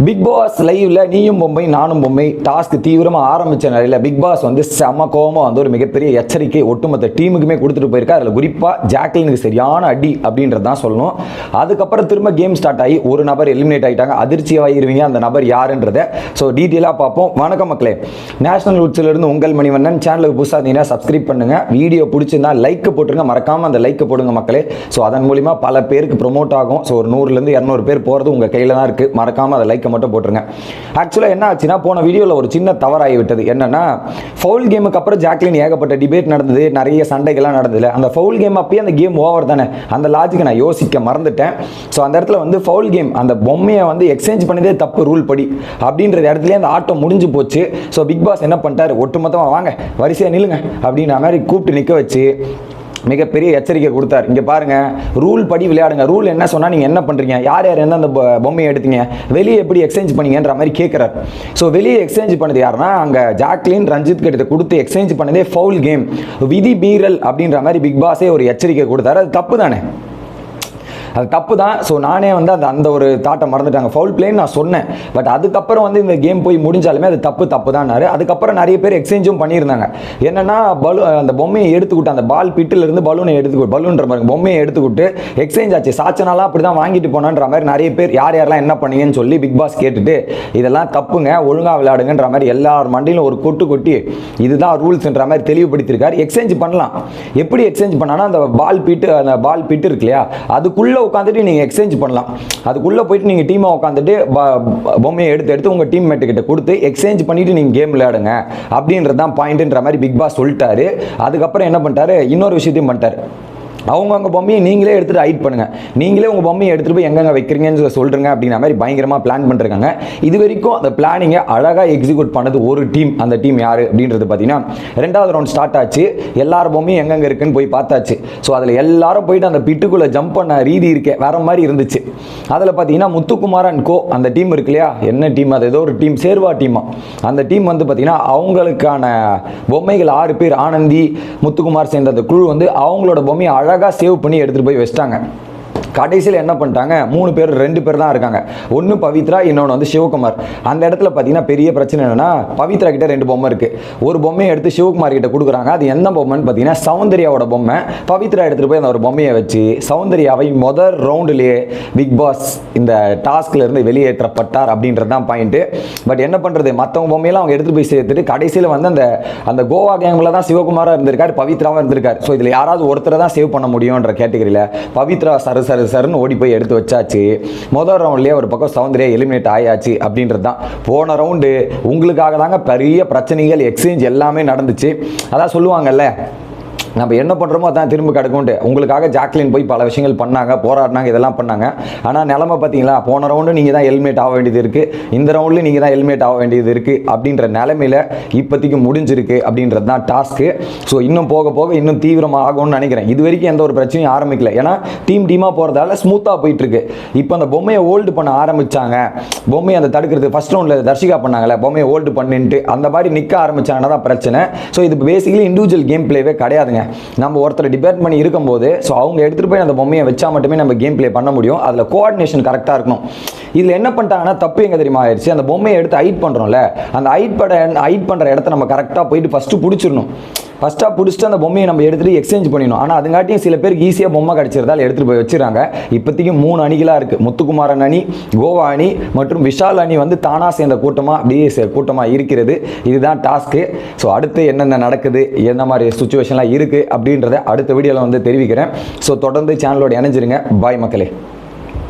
Big pass லைவ்ல நீயும் பொம்மை நானும் பொம்மை டாஸ்க் தீவிரமாக ஆரம்பித்த நிலையில் பிக் பாஸ் வந்து செம கோபமாக வந்து ஒரு மிகப்பெரிய எச்சரிக்கை ஒட்டுமொத்த டீமுக்குமே கொடுத்துட்டு போயிருக்கா அதில் குறிப்பாக ஜாக்லினுக்கு சரியான அடி அப்படின்றது தான் சொல்லணும். அதுக்கப்புறம் திரும்ப கேம் ஸ்டார்ட் ஆகி ஒரு நபர் எலிமினேட் ஆகிட்டாங்க அதிர்ச்சியாகிருவீங்க அந்த நபர் யாருன்றதை. ஸோ டீட்டெயிலாக பார்ப்போம். வணக்கம் மக்களே. நேஷனல் இருந்து உங்கள் மணிவண்ணன். சேனலுக்கு புதுசாக இருந்தீங்கன்னா சப்ஸ்கிரைப் பண்ணுங்க. வீடியோ பிடிச்சிருந்தா லைக் போட்டுருங்க. மறக்காமல் அந்த லைக் போடுங்க மக்களே. ஸோ அதன் மூலிமா பல பேருக்கு ப்ரொமோட் ஆகும். ஸோ ஒரு நூறுலேருந்து இரநூறு பேர் போகிறது உங்கள் கையில் தான் இருக்குது மறக்காமல் அதை லைக்கை மட்டும் போட்டுருங்க. ஆக்சுவலாக என்ன ஆச்சுன்னா போன வீடியோவில் ஒரு சின்ன தவறாகி விட்டது. என்னன்னா ஃபவுல் கேமுக்கு அப்புறம் ஜாக்லின் ஏகப்பட்ட டிபேட் நடந்தது நிறைய சண்டைகள்லாம் நடந்தது அந்த ஃபவுல் கேம் அப்பயே அந்த கேம் ஓவர் தானே. அந்த லாஜிக்கை நான் யோசிக்க மறந்துட்டேன். ஸோ அந்த இடத்துல வந்து ஃபவுல் கேம் அந்த பொம்மையை வந்து எக்ஸ்சேஞ்ச் பண்ணதே தப்பு ரூல் படி. அப்படின்ற இடத்துலேயே அந்த ஆட்டம் முடிஞ்சு போச்சு. ஸோ பிக் பாஸ் என்ன பண்ணிட்டாரு? ஒட்டுமொத்தமாக வாங்க வரிசையாக நில்லுங்க அப்படின்ற மாதிரி கூப்பிட்டு நிற்க வச்சு மிகப்பெரிய எச்சரிக்கை கொடுத்தார். இங்கே பாருங்க ரூல் படி விளையாடுங்க. ரூல் என்ன சொன்னால் நீங்கள் என்ன பண்ணுறீங்க யார் யார் என்ன அந்த பொம்மையை எடுத்தீங்க? வெளியே எப்படி எக்ஸ்சேஞ்ச் பண்ணீங்கன்ற மாதிரி கேட்குறாரு ஸோ வெளியே எக்ஸ்சேஞ்ச் பண்ணது யாருன்னா அங்கே ஜாக்லின் ரஞ்சித் கிட்ட கொடுத்து எக்ஸ்சேஞ்ச் பண்ணதே ஃபவுல் கேம் விதி பீரல் அப்படின்ற மாதிரி பிக் பாஸே ஒரு எச்சரிக்கை கொடுத்தாரு. அது தப்பு தானே? அது தப்பு தான் ஸோ நானே வந்து அந்த அந்த ஒரு தாட்டை மறந்துட்டாங்க ஃபவுல் பிளேன்னு நான் சொன்னேன். பட் அதுக்கப்புறம் வந்து இந்த கேம் போய் முடிஞ்சாலுமே அது தப்பு தப்பு தான்னாரு அதுக்கப்புறம் நிறைய பேர் எக்ஸ்சேஞ்சும் பண்ணியிருந்தாங்க. என்னன்னா பலூ அந்த பொம்மையை எடுத்துக்கிட்டு அந்த பால் பிட்டில் இருந்து பலூனை எடுத்துக்கிட்டு பலூன்ற மாதிரி பொம்மையை எடுத்துக்கிட்டு எக்ஸ்சேஞ்ச் ஆச்சு. சாச்சனாலாம் அப்படி தான் வாங்கிட்டு போனான்ற மாதிரி நிறைய பேர் யார் யாரெல்லாம் என்ன பண்ணீங்கன்னு சொல்லி பிக் பாஸ் கேட்டுட்டு இதெல்லாம் தப்புங்க. ஒழுங்காக விளையாடுங்கன்ற மாதிரி எல்லார் மண்டியிலும் ஒரு கொட்டு கொட்டி இதுதான் ரூல்ஸ்ன்ற மாதிரி தெளிவுபடுத்தியிருக்காரு. எக்ஸ்சேஞ்ச் பண்ணலாம். எப்படி எக்ஸ்சேஞ்ச் பண்ணானா அந்த பால் பிட்டு அந்த பால் பிட்டு இருக்கு இல்லையா? அதுக்குள்ளே உட்காந்துட்டு நீங்கள் எக்ஸ்சேஞ்ச் பண்ணலாம். அதுக்குள்ளே போயிட்டு நீங்கள் டீமை உட்காந்துட்டு பொம்மையை எடுத்து எடுத்து உங்கள் டீம் கிட்ட கொடுத்து எக்ஸ்சேஞ்ச் பண்ணிட்டு நீங்கள் கேம் விளையாடுங்க. அப்படின்றது தான் பாயிண்ட்டுன்ற மாதிரி பிக் பாஸ் சொல்லிட்டாரு. அதுக்கப்புறம் என்ன பண்ணிட்டாரு? இன்னொரு விஷயத்தையும் பண்ணிட்டாரு. அவங்கவுங்க பொம்மையை நீங்களே எடுத்துகிட்டு ஹைட் பண்ணுங்கள் நீங்களே உங்கள் பொம்மையை எடுத்துகிட்டு போய் எங்கெங்கே வைக்கிறீங்கன்னு சொல்லி சொல்கிறீங்க அப்படின்ற மாதிரி பயங்கரமாக பிளான் பண்ணிருக்காங்க. இது வரைக்கும் அந்த பிளானிங்கை அழகாக எக்ஸிக்யூட் பண்ணது ஒரு டீம் அந்த டீம் யார் அப்படின்றது பார்த்தீங்கன்னா ரெண்டாவது ரவுண்ட் ஸ்டார்ட் ஆச்சு. எல்லார் பொம்மையும் எங்கெங்கே இருக்குன்னு போய் பார்த்தாச்சு. ஸோ அதில் எல்லாரும் போயிட்டு அந்த பிட்டுக்குள்ளே ஜம்ப் பண்ண ரீதி இருக்கே வேற மாதிரி இருந்துச்சு. அதில் பார்த்தீங்கன்னா முத்துக்குமார் அண்ட் கோ அந்த டீம் இருக்கு இல்லையா? என்ன டீம் அது ஏதோ ஒரு டீம் சேர்வா டீமா அந்த டீம் வந்து பார்த்தீங்கன்னா அவங்களுக்கான பொம்மைகள் ஆறு பேர் ஆனந்தி முத்துக்குமார் சேர்ந்த அந்த குழு வந்து அவங்களோட பொம்மையை அழகாக சேவ் பண்ணி எடுத்துகிட்டு போய் வச்சிட்டாங்க. கடைசியில் என்ன பண்ணிட்டாங்க? மூணு பேர் ரெண்டு பேர் தான் இருக்காங்க. ஒன்று பவித்ரா இன்னொன்று வந்து சிவகுமார். அந்த இடத்துல பார்த்தீங்கன்னா பெரிய பிரச்சனை என்னென்னா பவித்ரா கிட்ட ரெண்டு பொம்மை இருக்குது ஒரு பொம்மையை எடுத்து சிவகுமார் கிட்ட கொடுக்குறாங்க. அது எந்த பொம்மைன்னு பார்த்தீங்கன்னா சௌந்தர்யாவோட பொம்மை. பவித்ரா எடுத்துகிட்டு போய் அந்த ஒரு பொம்மையை வச்சு சௌந்தர்யாவை முதல் ரவுண்டுலேயே பிக் பாஸ் இந்த டாஸ்க்லேருந்து வெளியேற்றப்பட்டார் அப்படின்றது தான் பாயிண்ட்டு பட் என்ன பண்ணுறது மற்றவங்க பொம்மையெல்லாம் அவங்க எடுத்துகிட்டு போய் சேர்த்துட்டு கடைசியில் வந்து அந்த அந்த கோவா கேங்கில் தான் சிவகுமாராக இருந்திருக்காரு பவித்ராவும் இருந்திருக்காரு. ஸோ இதில் யாராவது ஒருத்தரை தான் சேவ் பண்ண முடியுன்ற கேட்டகரியில் பவித்ரா சரு சரு சருன்னு ஓடி போய் எடுத்து வச்சாச்சு. முதல் ரவுண்ட்லேயே ஒரு பக்கம் சௌந்தர்யா எலிமினேட் ஆயாச்சு அப்படின்றது தான். போன ரவுண்டு உங்களுக்காக தாங்க பெரிய பிரச்சனைகள் எக்ஸ்சேஞ்ச் எல்லாமே நடந்துச்சு. அதான் சொல்லுவாங்கல்ல நம்ம என்ன பண்ணுறோமோ அதான் திரும்ப கிடக்கும்ட்டு. உங்களுக்காக ஜாக்லின் போய் பல விஷயங்கள் பண்ணாங்க போராடினாங்க இதெல்லாம் பண்ணாங்க. ஆனால் நிலமை பார்த்தீங்களா போன ரவுண்டு நீங்கள் தான் ஹெல்மெட் ஆக வேண்டியது இருக்குது இந்த ரவுண்டில் நீங்கள் தான் ஹெல்மெட் ஆக வேண்டியது இருக்குது அப்படின்ற நிலமையில இப்போதைக்கு முடிஞ்சிருக்கு அப்படின்றது தான் டாஸ்க்கு ஸோ இன்னும் போக போக இன்னும் தீவிரமாக ஆகும்னு நினைக்கிறேன். இது வரைக்கும் எந்த ஒரு பிரச்சனையும் ஆரம்பிக்கல. ஏன்னா டீம் டீமாக போகிறதால ஸ்மூத்தாக போயிட்டுருக்கு. இப்போ அந்த பொம்மையை ஹோல்டு பண்ண ஆரம்பித்தாங்க பொம்மையை அந்த தடுக்கிறது ஃபஸ்ட் ரவுண்டில் தர்ஷிகா பண்ணாங்களே பொம்மையை ஹோல்டு பண்ணிட்டு அந்த மாதிரி நிற்க ஆரம்பிச்சாங்கன்னா தான் பிரச்சனை. ஸோ இது பேசிக்கலி இண்டிவிஜுவல் கேம் பிளேவே கிடையாதுங்க. நம்ம ஒருத்தர் டிபேட் பண்ணி இருக்கும்போது ஸோ அவங்க எடுத்துகிட்டு போய் அந்த பொம்மையை வச்சா மட்டுமே நம்ம கேம் ப்ளே பண்ண முடியும். அதில் கோஆர்டினேஷன் கரெக்டாக இருக்கணும். இதில் என்ன பண்ணிட்டாங்கன்னா தப்பு எங்க தெரியுமா ஆயிடுச்சு? அந்த பொம்மையை எடுத்து ஹைட் பண்ணுறோம்ல அந்த ஹைட் பண்ண ஹைட் பண்ணுற இடத்த நம்ம கரெக்டாக போயிட்டு ஃபஸ்ட்டு பிடிச்சிடணும். ஃபஸ்ட்டாக பிடிச்சிட்டு அந்த பொம்மையை நம்ம எடுத்துகிட்டு எக்ஸ்சேஞ்ச் பண்ணிடணும். ஆனால் அதுங்காட்டியும் சில பேருக்கு ஈஸியாக பொம்மை கிடச்சிருந்தால் எடுத்துகிட்டு போய் வச்சுருக்காங்க இப்போதைக்கு மூணு அணிகளாக இருக்குது முத்துக்குமாரன் அணி கோவா அணி மற்றும் விஷால் அணி வந்து தானாக சேர்ந்த கூட்டமாக அப்படியே கூட்டமாக இருக்கிறது. இதுதான் டாஸ்க்கு ஸோ அடுத்து என்னென்ன நடக்குது? என்ன மாதிரி சுச்சுவேஷன்லாம் இருக்குது அப்படின்றத அடுத்த வீடியோவில் வந்து தெரிவிக்கிறேன். ஸோ தொடர்ந்து சேனலோட இணைஞ்சிருங்க. பாய் மக்களே.